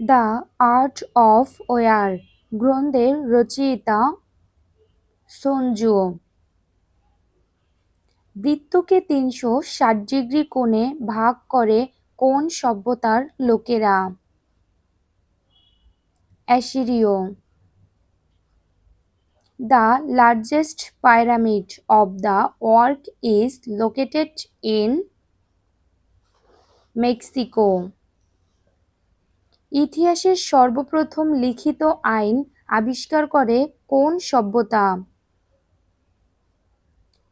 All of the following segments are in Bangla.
দ্য আর্ট অফ ওয়ার, গ্রন্থের রচয়িতা সঞ্জু বৃত্তকে তিনশো ষাট ডিগ্রি কোণে ভাগ করে কোন সভ্যতার লোকেরা। অ্যাসিরীয় the largest pyramid of the world is located in Mexico. ইতিহাসের সর্বপ্রথম লিখিত আইন আবিষ্কার করে কোন সভ্যতা?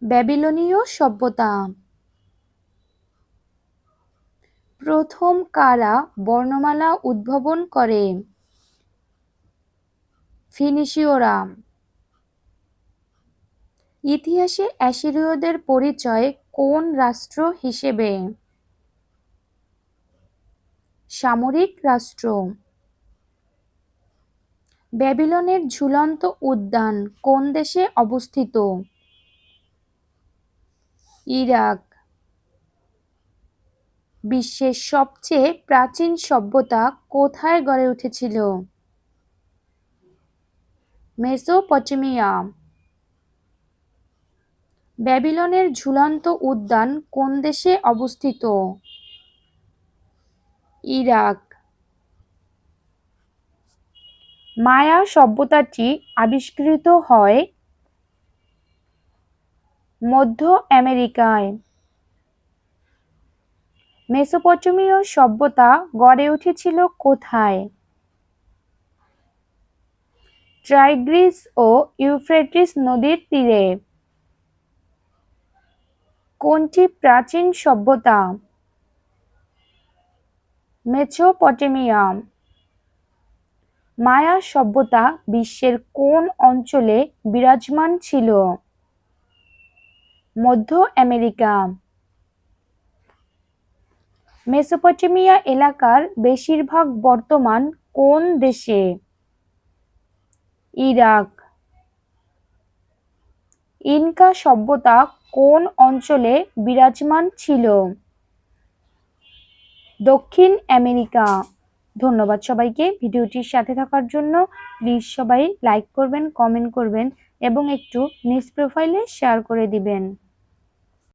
ব্যাবিলনীয় সভ্যতা। প্রথম কারা বর্ণমালা উদ্ভাবন করে? ফিনিশীয়রা। ইতিহাসে অ্যাসিরীয়দের পরিচয় কোন রাষ্ট্র হিসেবে? সামরিক রাষ্ট্র। ব্যাবিলনের ঝুলন্ত উদ্যান কোন দেশে অবস্থিত? ইরাক। বিশ্বের সবচেয়ে প্রাচীন সভ্যতা কোথায় গড়ে উঠেছিল? মেসোপটেমিয়া। ব্যাবিলনের ঝুলন্ত উদ্যান কোন দেশে অবস্থিত? ইরাক। মায়া সভ্যতাটি আবিষ্কৃত হয় মধ্য আমেরিকায়। মেসোপটেমীয় সভ্যতা গড়ে উঠেছিল কোথায়? ট্রাইগ্রিস ও ইউফ্রেটিস নদীর তীরে। কোনটি প্রাচীন সভ্যতা? মেসোপটেমিয়া মায়া সভ্যতা বিশ্বের কোন অঞ্চলে বিরাজমান ছিল? মধ্য আমেরিকা। মেসোপটেমিয়া এলাকার বেশিরভাগ বর্তমান কোন দেশে? ইরাক। ইনকা সভ্যতা কোন অঞ্চলে বিরাজমান ছিল? দক্ষিণ আমেরিকা। ধন্যবাদ সবাইকে ভিডিওটির সাথে থাকার জন্য। প্লিজ সবাই লাইক করবেন, কমেন্ট করবেন এবং একটু নিজ প্রোফাইলে শেয়ার করে দিবেন।